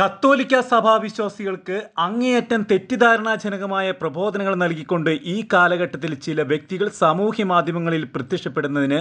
കത്തോലിക്ക സഭാവിശ്വാസികൾക്ക് അങ്ങേയറ്റം തെറ്റിദ്ധാരണാജനകമായ പ്രബോധനങ്ങൾ നൽകിക്കൊണ്ട് ഈ കാലഘട്ടത്തിൽ ചില വ്യക്തികൾ സാമൂഹ്യ മാധ്യമങ്ങളിൽ പ്രത്യക്ഷപ്പെടുന്നതിന്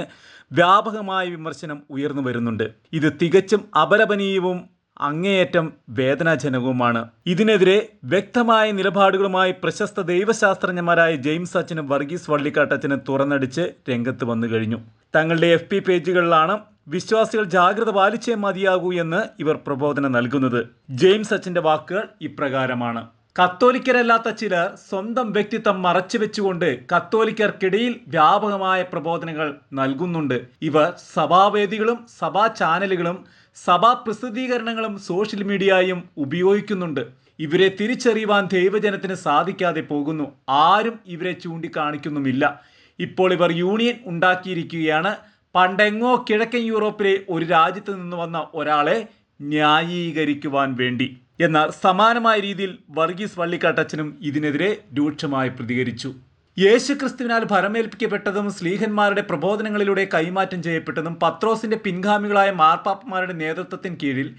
വ്യാപകമായ വിമർശനം ഉയർന്നു വരുന്നുണ്ട്. ഇത് തികച്ചും അപലപനീയവും അങ്ങേയറ്റം വേദനാജനകവുമാണ്. ഇതിനെതിരെ വ്യക്തമായ നിലപാടുകളുമായി പ്രശസ്ത ദൈവശാസ്ത്രജ്ഞന്മാരായ ജെയിംസ് അച്ഛനും വർഗീസ് വള്ളിക്കാട്ടച്ഛനും തുറന്നടിച്ച് രംഗത്ത് വന്നു കഴിഞ്ഞു. തങ്ങളുടെ എഫ് പേജുകളിലാണ് വിശ്വാസികൾ ജാഗ്രത പാലിച്ചേ മതിയാകൂ എന്ന് ഇവർ പ്രബോധനം നൽകുന്നത്. ജെയിംസ് അച്ഛന്റെ വാക്കുകൾ ഇപ്രകാരമാണ്. കത്തോലിക്കരല്ലാത്ത ചിലർ സ്വന്തം വ്യക്തിത്വം മറച്ചു വെച്ചുകൊണ്ട് കത്തോലിക്കർക്കിടയിൽ വ്യാപകമായ പ്രബോധനങ്ങൾ നൽകുന്നുണ്ട്. ഇവർ സഭാവേദികളും സഭാ ചാനലുകളും സഭാ പ്രസിദ്ധീകരണങ്ങളും സോഷ്യൽ മീഡിയയും ഉപയോഗിക്കുന്നുണ്ട്. ഇവരെ തിരിച്ചറിയുവാൻ ദൈവജനത്തിന് സാധിക്കാതെ പോകുന്നു. ആരും ഇവരെ ചൂണ്ടിക്കാണിക്കുന്നുമില്ല. ഇപ്പോൾ ഇവർ യൂണിയൻ ഉണ്ടാക്കിയിരിക്കുകയാണ്. പണ്ടെങ്ങോ കിഴക്കൻ യൂറോപ്പിലെ ഒരു രാജ്യത്ത് നിന്ന് വന്ന ഒരാളെ ന്യായീകരിക്കുവാൻ വേണ്ടി. എന്നാൽ സമാനമായ രീതിയിൽ വർഗീസ് വള്ളിക്കാട്ടച്ചനും ഇതിനെതിരെ രൂക്ഷമായി പ്രതികരിച്ചു. യേശുക്രിസ്തുവിനാൽ ഭരമേൽപ്പിക്കപ്പെട്ടതും സ്ലീഹന്മാരുടെ പ്രബോധനങ്ങളിലൂടെ കൈമാറ്റം ചെയ്യപ്പെട്ടതും പത്രോസിന്റെ പിൻഗാമികളായ മാർപ്പാപ്പമാരുടെ നേതൃത്വത്തിന് കീഴിൽ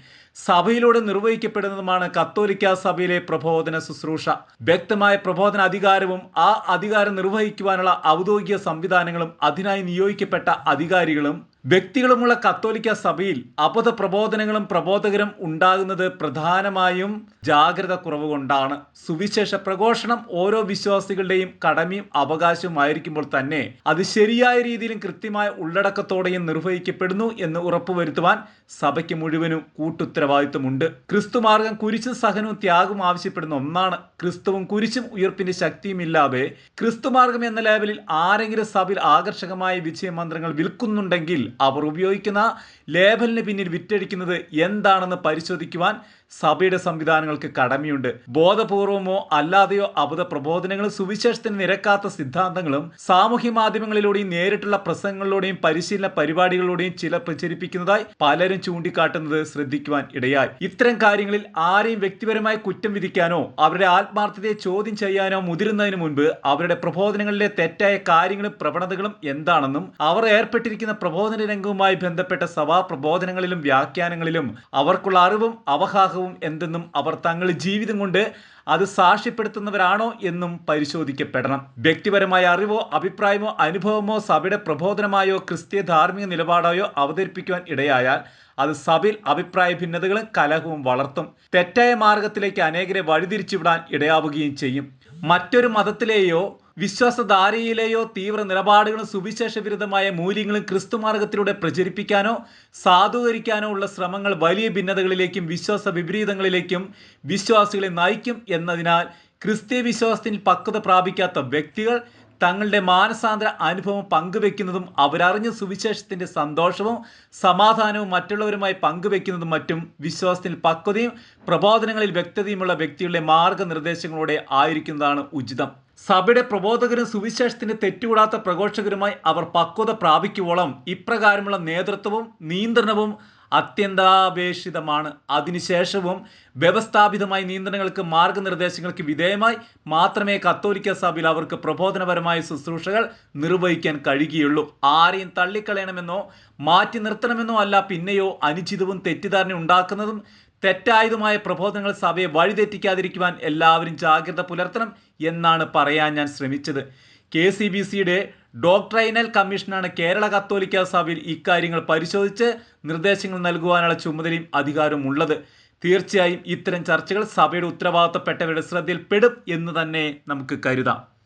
സഭയിലൂടെ നിർവഹിക്കപ്പെടുന്നതുമാണ് കത്തോലിക്ക സഭയിലെ പ്രബോധന ശുശ്രൂഷ. വ്യക്തമായ പ്രബോധന അധികാരവും ആ അധികാരം നിർവഹിക്കുവാനുള്ള ഔദ്യോഗിക സംവിധാനങ്ങളും അതിനായി നിയോഗിക്കപ്പെട്ട അധികാരികളും വ്യക്തികളുമുള്ള കത്തോലിക്ക സഭയിൽ അബദ്ധ പ്രബോധനങ്ങളും പ്രബോധകരും ഉണ്ടാകുന്നത് പ്രധാനമായും ജാഗ്രത കുറവ് കൊണ്ടാണ്. സുവിശേഷ പ്രഘോഷണം ഓരോ വിശ്വാസികളുടെയും കടമയും അവകാശവുമായിരിക്കുമ്പോൾ തന്നെ അത് ശരിയായ രീതിയിലും കൃത്യമായ ഉള്ളടക്കത്തോടെയും നിർവഹിക്കപ്പെടുന്നു എന്ന് ഉറപ്പുവരുത്തുവാൻ സഭയ്ക്ക് മുഴുവനും കൂട്ടുത്തരവാദിത്വമുണ്ട് ക്രിസ്തുമാർഗം കുരിശും സഹനവും ത്യാഗവും ആവശ്യപ്പെടുന്ന ഒന്നാണ്. ക്രിസ്തുവും കുരിശും ഉയർപ്പിന്റെ ശക്തിയും ഇല്ലാതെ ക്രിസ്തുമാർഗം എന്ന ലേബലിൽ ആരെങ്കിലും സഭയിൽ ആകർഷകമായ വിജയമന്ത്രങ്ങൾ വിൽക്കുന്നുണ്ടെങ്കിൽ അവർ ഉപയോഗിക്കുന്ന ലേബലിന് പിന്നിൽ വിറ്റഴിക്കുന്നത് എന്താണെന്ന് പരിശോധിക്കുവാൻ സഭയുടെ സംവിധാനങ്ങൾക്ക് കടമയുണ്ട്. ബോധപൂർവമോ അല്ലാതെയോ അബുദ പ്രബോധനങ്ങളും സുവിശേഷത്തിന് നിരക്കാത്ത സിദ്ധാന്തങ്ങളും സാമൂഹ്യ മാധ്യമങ്ങളിലൂടെയും നേരിട്ടുള്ള പ്രസംഗങ്ങളിലൂടെയും പരിശീലന പരിപാടികളിലൂടെയും ചില പ്രചരിപ്പിക്കുന്നതായി പലരും ചൂണ്ടിക്കാട്ടുന്നത് ശ്രദ്ധിക്കുവാൻ ഇടയായി. ഇത്തരം കാര്യങ്ങളിൽ ആരെയും വ്യക്തിപരമായി കുറ്റം വിധിക്കാനോ അവരുടെ ആത്മാർത്ഥതയെ ചോദ്യം ചെയ്യാനോ മുതിരുന്നതിന് മുൻപ് അവരുടെ പ്രബോധനങ്ങളിലെ തെറ്റായ കാര്യങ്ങളും പ്രവണതകളും എന്താണെന്നും അവർ ഏർപ്പെട്ടിരിക്കുന്ന പ്രബോധന രംഗവുമായി ബന്ധപ്പെട്ട സഭാ പ്രബോധനങ്ങളിലും വ്യാഖ്യാനങ്ങളിലും അവർക്കുള്ള അറിവും അവഹാഹവും എന്തെന്നും അവർ തങ്ങളുടെ ജീവിതം കൊണ്ട് അത് സാക്ഷ്യപ്പെടുത്തുന്നവരാണോ എന്നും പരിശോധിക്കപ്പെടണം. വ്യക്തിപരമായ അറിവോ അഭിപ്രായമോ അനുഭവമോ സഭയുടെ പ്രബോധനമായോ ക്രിസ്തീയ ധാർമ്മിക നിലപാടായോ അവതരിപ്പിക്കുവാൻ ഇടയായാൽ അത് സഭയിൽ അഭിപ്രായ ഭിന്നതകളും കലഹവും വളർത്തും. തെറ്റായ മാർഗത്തിലേക്ക് അനേകരെ വഴിതിരിച്ചുവിടാൻ ഇടയാവുകയും ചെയ്യും. മറ്റൊരു മതത്തിലെയോ വിശ്വാസധാരയിലെയോ തീവ്ര നിലപാടുകളും സുവിശേഷ വിരുദ്ധമായ മൂല്യങ്ങളും ക്രിസ്തുമാർഗത്തിലൂടെ പ്രചരിപ്പിക്കാനോ സാധൂകരിക്കാനോ ഉള്ള ശ്രമങ്ങൾ വലിയ ഭിന്നതകളിലേക്കും വിശ്വാസ വിപരീതങ്ങളിലേക്കും വിശ്വാസികളെ നയിക്കും എന്നതിനാൽ ക്രിസ്തീയ വിശ്വാസത്തിൽ പക്വത പ്രാപിക്കാത്ത വ്യക്തികൾ തങ്ങളുടെ മാനസാന്തര അനുഭവം പങ്കുവെക്കുന്നതും അവരറിഞ്ഞ സുവിശേഷത്തിന്റെ സന്തോഷവും സമാധാനവും മറ്റുള്ളവരുമായി പങ്കുവെക്കുന്നതും മറ്റും വിശ്വാസത്തിൽ പക്വതയും പ്രബോധനങ്ങളിൽ വ്യക്തതയുമുള്ള വ്യക്തികളുടെ മാർഗനിർദ്ദേശങ്ങളോടെ ആയിരിക്കുന്നതാണ് ഉചിതം. സഭയുടെ പ്രബോധകരും സുവിശേഷത്തിന് തെറ്റുകൂടാത്ത പ്രഘോഷകരുമായി അവർ പക്വത പ്രാപിക്കുവോളം ഇപ്രകാരമുള്ള നേതൃത്വവും നിയന്ത്രണവും അത്യന്താപേക്ഷിതമാണ്. അതിനുശേഷവും വ്യവസ്ഥാപിതമായ നിയന്ത്രണങ്ങൾക്ക് മാർഗനിർദ്ദേശങ്ങൾക്ക് വിധേയമായി മാത്രമേ കത്തോലിക്ക സഭയിൽ അവർക്ക് പ്രബോധനപരമായ ശുശ്രൂഷകൾ നിർവഹിക്കാൻ കഴിയുകയുള്ളൂ. ആരെയും തള്ളിക്കളയണമെന്നോ മാറ്റി നിർത്തണമെന്നോ അല്ല പിന്നെയോ അനുചിതവും തെറ്റിദ്ധാരണ ഉണ്ടാക്കുന്നതും തെറ്റായതുമായ പ്രബോധനങ്ങൾ സഭയെ വഴിതെറ്റിക്കാതിരിക്കുവാൻ എല്ലാവരും ജാഗ്രത പുലർത്തണം എന്നാണ് പറയാൻ ഞാൻ ശ്രമിച്ചത്. കെ സി ബി സിയുടെ ഡോക്ട്രൈനൽ കമ്മീഷനാണ് കേരള കത്തോലിക്ക സഭയിൽ ഇക്കാര്യങ്ങൾ പരിശോധിച്ച് നിർദ്ദേശങ്ങൾ നൽകുവാനുള്ള ചുമതലയും അധികാരവും ഉള്ളത് തീർച്ചയായും ഇത്തരം ചർച്ചകൾ സഭയുടെ ഉത്തരവാദിത്തപ്പെട്ടവരുടെ ശ്രദ്ധയിൽപ്പെടും എന്ന് തന്നെ നമുക്ക് കരുതാം.